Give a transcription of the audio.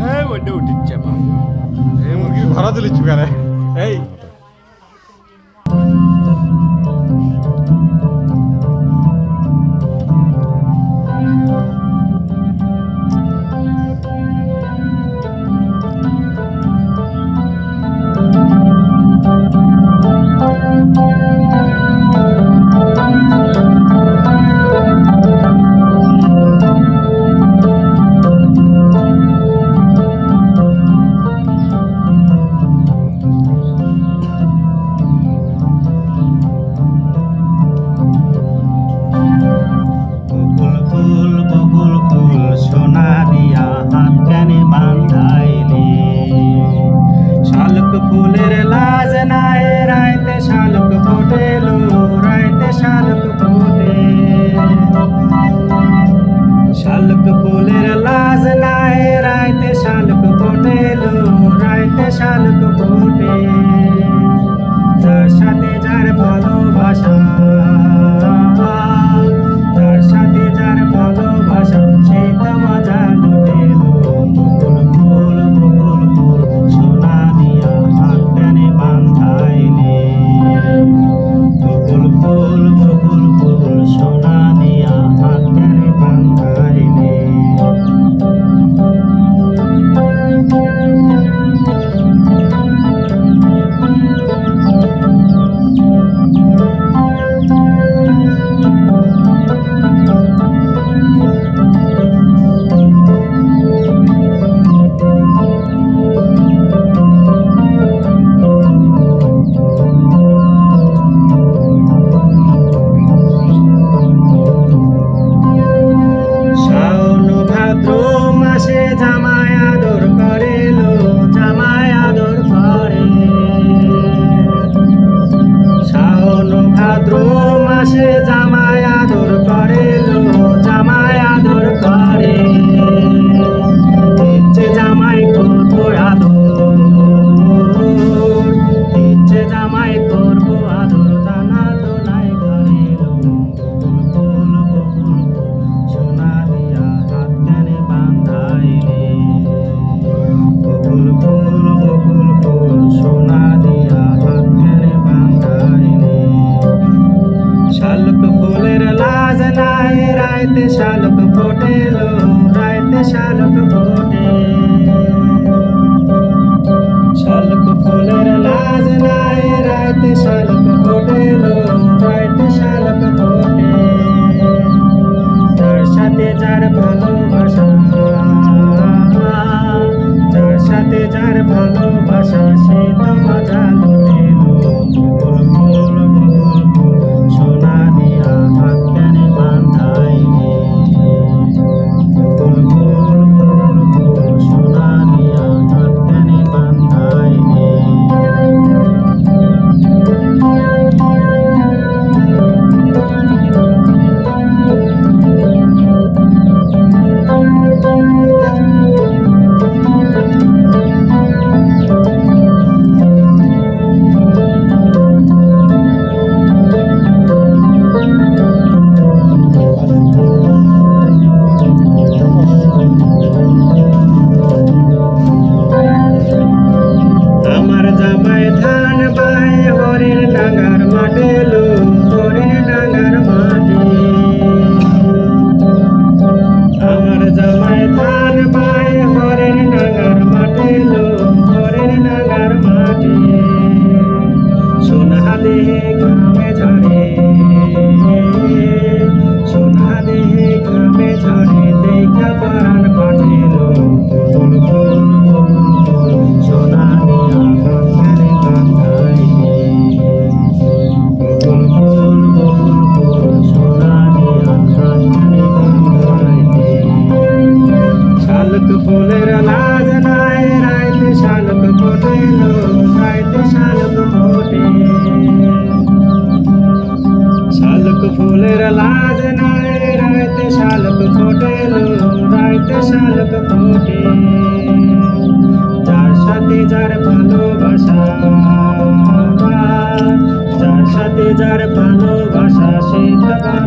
হ্যাঁ ওইটা উঠিচ্ছে আমার এই মুরগির ভাড়া তুলিচ্ছু কেন এই শালুক ফোটে লো রাইতে শালুক ফোটে শালুক ফুলের লাজ নাই, রাইতে শালুক ফোটে লো রাইতে শালুক ফোটে যার সাথে যার ভালোবাসা ফুল, বকুল ফুল, সোনা দিয়া হাতের বান্ধাইনি। শালুক ফুলের লাজ নাই, রাইতে শালুক ফোটেলো, রাইতে শালুক ফোটে। solcito cotando. জামাই ধান বাই হরিণ ডাঙার মাঠে ফুলের লাজ নাই, রাইতে শালক ছোটে রাইতে শালক ফোটে। যার সাথে যার ভালোবাসা যার সাথে যার ভালোবাসা, সে তার